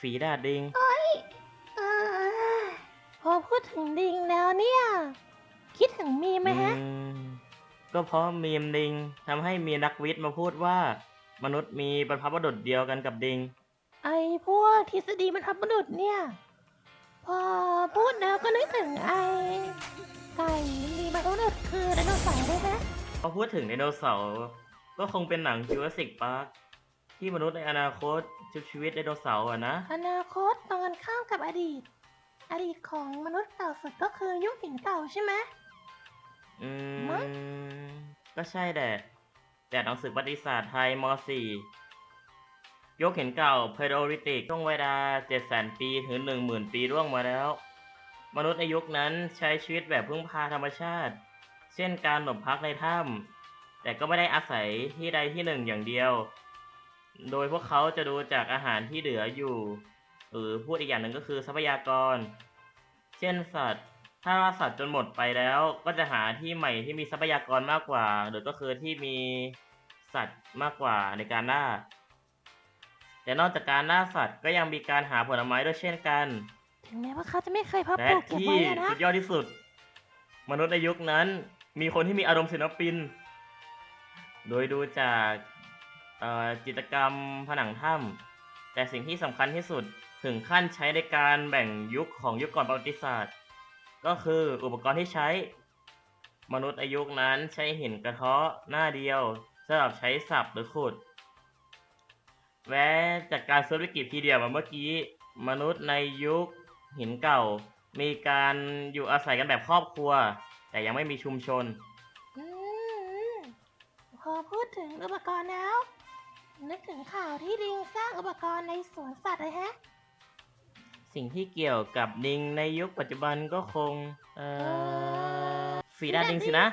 ฝีดาดดิง เออพอพูดถึงดิงแล้วเนี่ย คิดถึงมีไหมฮะ อืมก็เพราะมีมดิงทำให้มีนักวิทย์มาพูดว่า มนุษย์มีบรรพบุรุษเดียวกันกับดิง ไอ้พวกทฤษฎีมันทับมนุษย์เนี่ย พอพูดแล้วก็นึกถึงไอ้ไก่มีบรรพบุรุษคือไดโนเสาร์ด้วยฮะพอพูดถึงไดโนเสาร์ก็คงเป็นหนังจูราสสิกพาร์ค ที่มนุษย์ในอนาคตชุบชีวิตไดโนเสาร์อะนะ อนาคตตอนข้ามกับอดีต อดีตของมนุษย์เก่าสุดก็คือยุคหินเก่าใช่ไหม อืมั้มก็ใช่แหละแต่หนังสือประวัติศาสตร์ไทยม .4 ยกเห็นเก่าเพโดริติกช่วงเวลา700,000 ปีถึง 10,000 ปีร่วงมาแล้ว มนุษย์ในยุคนั้นใช้ชีวิตแบบพึ่งพาธรรมชาติ เช่นการหลบพักในถ้ำแต่ก็ไม่ได้อาศัยที่ใดที่หนึ่งอย่างเดียว โดยพวกเขาจะดูจากอาหารที่เหลืออยู่ หรือพูดอีกอย่างหนึ่งก็คือทรัพยากร เช่นสัตว์ ถ้าล่าสัตว์จนหมดไปแล้ว ก็จะหาที่ใหม่ที่มีทรัพยากรมากกว่า หรือก็คือที่มีสัตว์มากกว่าในการล่า แต่นอกจากการล่าสัตว์ก็ยังมีการหาผลไม้ด้วยเช่นกัน ถึงแม้ว่าเขาจะไม่เคยเพาะปและลูกเก็บที่ไว้อะนะ สุดยอดที่สุด มนุษย์ในยุคนั้น มีคนที่มีอารมณ์ศิลปิน โดยดูจากเอ่อ จิตรกรรมผนังถ้ำแต่สิ่งที่สำคัญที่สุดถึงขั้นใช้ในการแบ่งยุคของยุคก่อนประวัติศาสตร์ ก็คืออุปกรณ์ที่ใช้ มนุษย์ในยุนั้นใช้หินกระเทาะหน้าเดียวสำหรับใช้สับหรือขุดแม้จากการเซิร์ชวิกิพีเดียมาเมื่อกี้ มนุษย์ในยุคหินเก่า มีการอยู่อาศัยกันแบบครอบครัว แต่ยังไม่มีชุมชนอมพอพูดถึงอุปกรณ์แล้ว ถึงข่าวที่ดิงสร้างอุปกรณ์ในสวนสัตว์เลยฮะ สิ่งที่เกี่ยวกับดิงในยุคปัจจุบันก็คง เอ่อ ฝีดาดดิงสินะ